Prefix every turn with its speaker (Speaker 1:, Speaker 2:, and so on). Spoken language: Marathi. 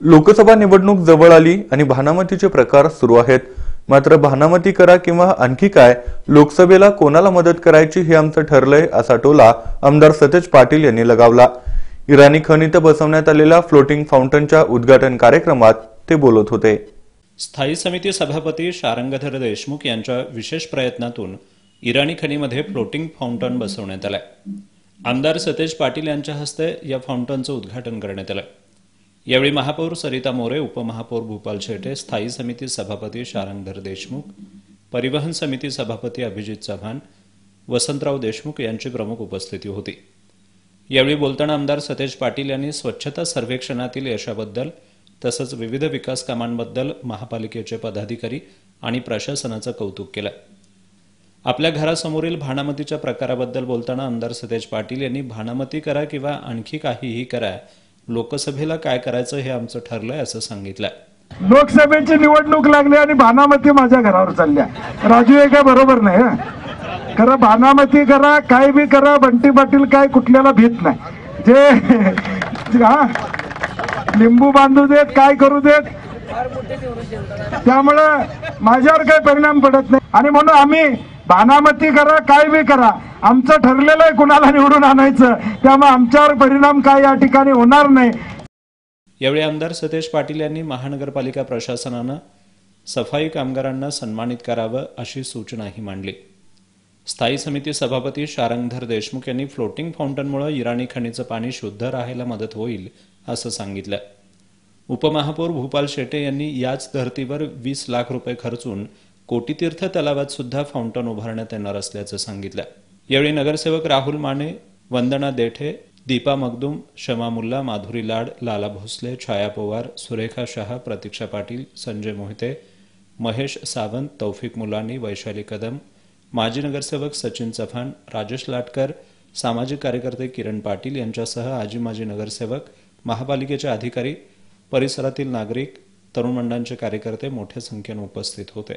Speaker 1: लोकसभा निवडणूक जवळ आली आणि भानामतीचे प्रकार सुरू आहेत. मात्र भानामती करा किंवा आणखी काय लोकसभेला कोणाला मदत करायची हे आमचं ठरलंय असा टोला आमदार सतेज पाटील यांनी लगावला. इराणी खण इथं बसवण्यात आलेल्या फ्लोटिंग फाउंटनच्या उद्घाटन कार्यक्रमात ते बोलत होते.
Speaker 2: स्थायी समिती सभापती शारंगधर देशमुख यांच्या विशेष प्रयत्नातून इराणी खणीमध्ये फ्लोटिंग फाउंटन बसवण्यात आलंय. आमदार सतेज पाटील यांच्या हस्ते या फाउंटनचं उद्घाटन करण्यात आलं यावेळी महापौर सरिता मोरे उपमहापौर भूपाल शेटे स्थायी समिती सभापती शारंगधर देशमुख परिवहन समिती सभापती अभिजित चव्हाण वसंतराव देशमुख यांची प्रमुख उपस्थिती होती. यावेळी बोलताना आमदार सतेज पाटील यांनी स्वच्छता सर्वेक्षणातील यशाबद्दल तसंच विविध विकास कामांबद्दल महापालिकेचे पदाधिकारी आणि प्रशासनाचं कौतुक केलं. आपल्या घरासमोरील भानामतीच्या प्रकाराबद्दल बोलताना आमदार सतेज पाटील यांनी भानामती करा किंवा आणखी काहीही करा लोकसभेला काय करायचं हे आमचं ठरलंय असं सांगितलं
Speaker 3: लोकसभेची निवडणूक लागली आणि भानामती माझ्या घरावर चालल्या. राजू हे काय बरोबर नाही खरं भानामती करा काय बी करा बंटी पाटील काय कुठल्याला भीत नाही. जे हा? लिंबू बांधू देत काय करू देत त्यामुळं माझ्यावर काही परिणाम पडत नाही. आणि म्हणून आम्ही बानामती करा काय बी करा. आमचं ठरलेलं आहे कुणाला निवडून आणायचं. त्यामुळे आमच्यावर परिणाम काय या ठिकाणी होणार नाही.
Speaker 2: यावेळी आमदार सतेज पाटील यांनी महानगरपालिका प्रशासनानं सफाई कामगारांना सन्मानित करावं अशी सूचनाही मांडली. स्थायी समिती सभापती शारंगधर देशमुख यांनी फ्लोटिंग फाउंटनमुळे इराणी खणीचं पाणी शुद्ध राहायला मदत होईल असं सांगितलं. उपमहापौर भूपाल शेटे यांनी याच धर्तीवर वीस लाख रुपये खर्चून कोटीतीर्थ तलावात सुद्धा फाउंटन उभारण्यात येणार असल्याचं सांगितलं. यावेळी नगरसेवक राहुल माने वंदना देठे दीपा मगदुम शमा मुल्ला माधुरी लाड लाला भोसले छाया पवार सुरेखा शहा प्रतीक्षा पाटील संजय मोहिते महेश सावंत तौफिक मुलानी वैशाली कदम माजी नगरसेवक सचिन चव्हाण राजेश लाटकर सामाजिक कार्यकर्ते किरण पाटील यांच्यासह आजी माजी नगरसेवक महापालिकेचे अधिकारी परिसरातील नागरिक तरुण मंडळांचे कार्यकर्ते मोठ्या संख्येनं उपस्थित होते.